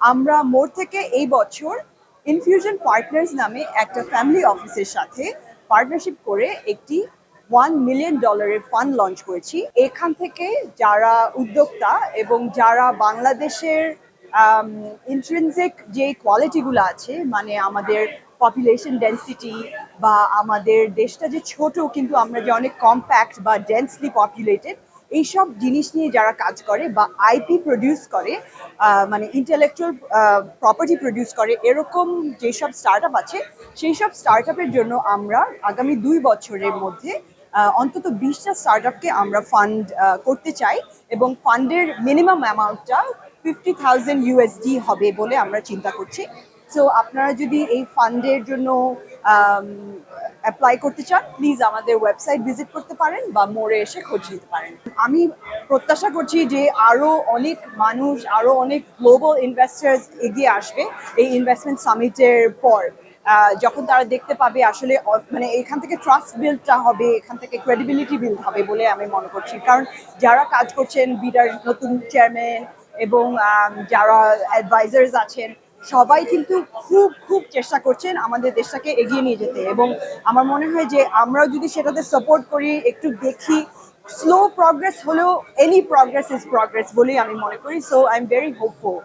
আমরা মোর থেকে এই বছর ইনফিউশন পার্টনার্স নামে একটা ফ্যামিলি অফিসের সাথে পার্টনারশিপ করে একটি ওয়ান মিলিয়ন ডলারের ফান্ড লঞ্চ করেছি। এখান থেকে যারা উদ্যোক্তা এবং যারা বাংলাদেশের ইন্ট্রেন্সিক যে কোয়ালিটিগুলো আছে মানে আমাদের পপুলেশন ডেন্সিটি বা আমাদের দেশটা যে ছোট, কিন্তু আমরা যে অনেক কম্প্যাক্ট বা ডেন্সলি পপুলেটেড এইসব জিনিস নিয়ে যারা কাজ করে বা আইপি প্রডিউস করে মানে ইন্টেলেকচুয়াল প্রপার্টি প্রডিউস করে, এরকম যেসব স্টার্ট আছে সেই সব স্টার্ট জন্য আমরা আগামী দুই বছরের মধ্যে অন্তত বিশটা স্টার্ট আমরা ফান্ড করতে চাই এবং ফান্ডের মিনিমাম অ্যামাউন্টটা ফিফটি থাউজেন্ড ইউএসডি হবে বলে আমরা চিন্তা করছি। সো আপনারা যদি এই ফান্ডের জন্য অ্যাপ্লাই করতে চান প্লিজ আমাদের ওয়েবসাইট ভিজিট করতে পারেন বা মোড়ে এসে খোঁজ নিতে পারেন। আমি প্রত্যাশা করছি যে আরও অনেক মানুষ, আরও অনেক গ্লোবাল ইনভেস্টার্স এগিয়ে আসবে এই ইনভেস্টমেন্ট সামিটের পর। যখন তারা দেখতে পাবে আসলে মানে এখান থেকে ট্রাস্ট বিল্ডটা হবে, এখান থেকে ক্রেডিবিলিটি বিল্ড হবে বলে আমি মনে করছি। কারণ যারা কাজ করছেন, বিডার নতুন চেয়ারম্যান এবং যারা অ্যাডভাইজার্স আছেন, সবাই কিন্তু খুব চেষ্টা করছেন আমাদের দেশটাকে এগিয়ে নিয়ে যেতে। এবং আমার মনে হয় যে আমরাও যদি সেটাতে সাপোর্ট করি, একটু দেখি স্লো প্রগ্রেস হলেও এনি প্রগ্রেস ইজ প্রগ্রেস বলেই আমি মনে করি। So I am very hopeful